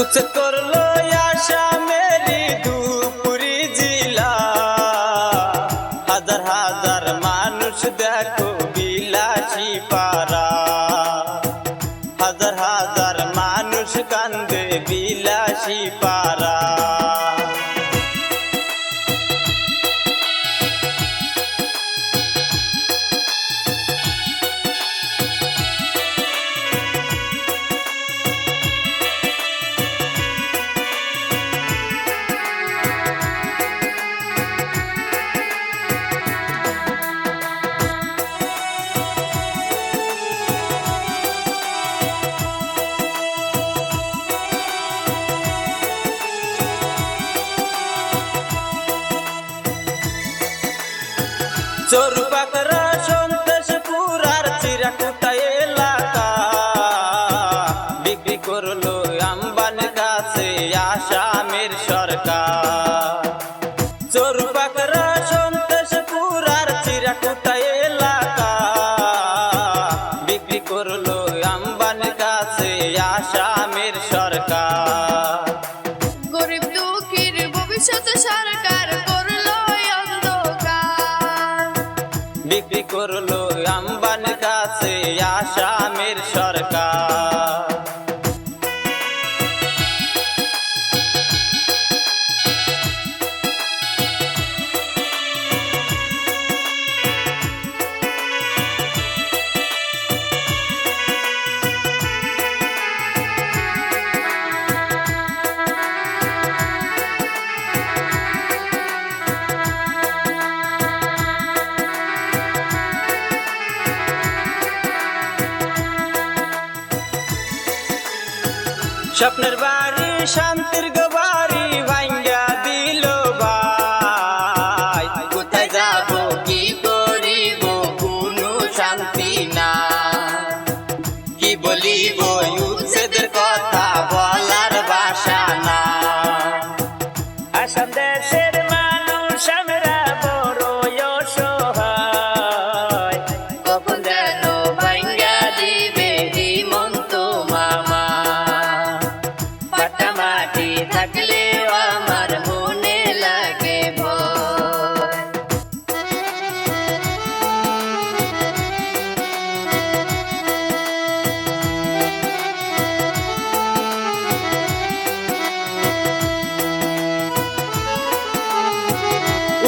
উচ্ছেদ করল আসামেরি দুপুরি জিলা। হাজার হাজার মানুষ দেখো বিলাসী পারা হাজার হাজার মানুষ কান্দে বিলাসী পারা চোরপাকরা সন্তোষপুর আর চিরাকুটা এলাকা। বিক্রি করল আম্বানির কাছে আসামের সরকার। চোরপাকরা সন্তোষপুর আর চিরাকুটা এলাকা। বিক্রি করল আম্বানির কাছে আসামের সরকার। গরিব দুঃখীর ভবিষ্যৎ সরকার বিক্রি করল আম্বানির কাছে আসামের সরকার। স্বপ্নের বাড়ি শান্তির বাড়ি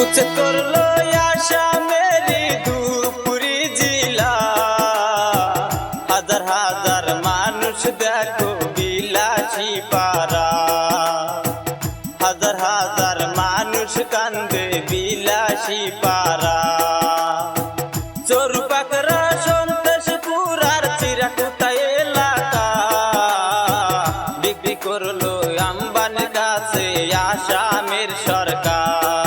উচ্ছেদ করল আসামেরি দুপুরি জিলা। হাজার হাজার মানুষ দেখো পারা হাজার হাজার মানুষ কান্দে বিলাসী পারা চোরপাকরা সন্তোষপুর আর চিরাকুটা এলাকা। বিক্রি করল আম্বানির কাছে আসামের সরকার।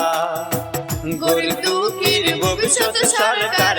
সাথে সরকার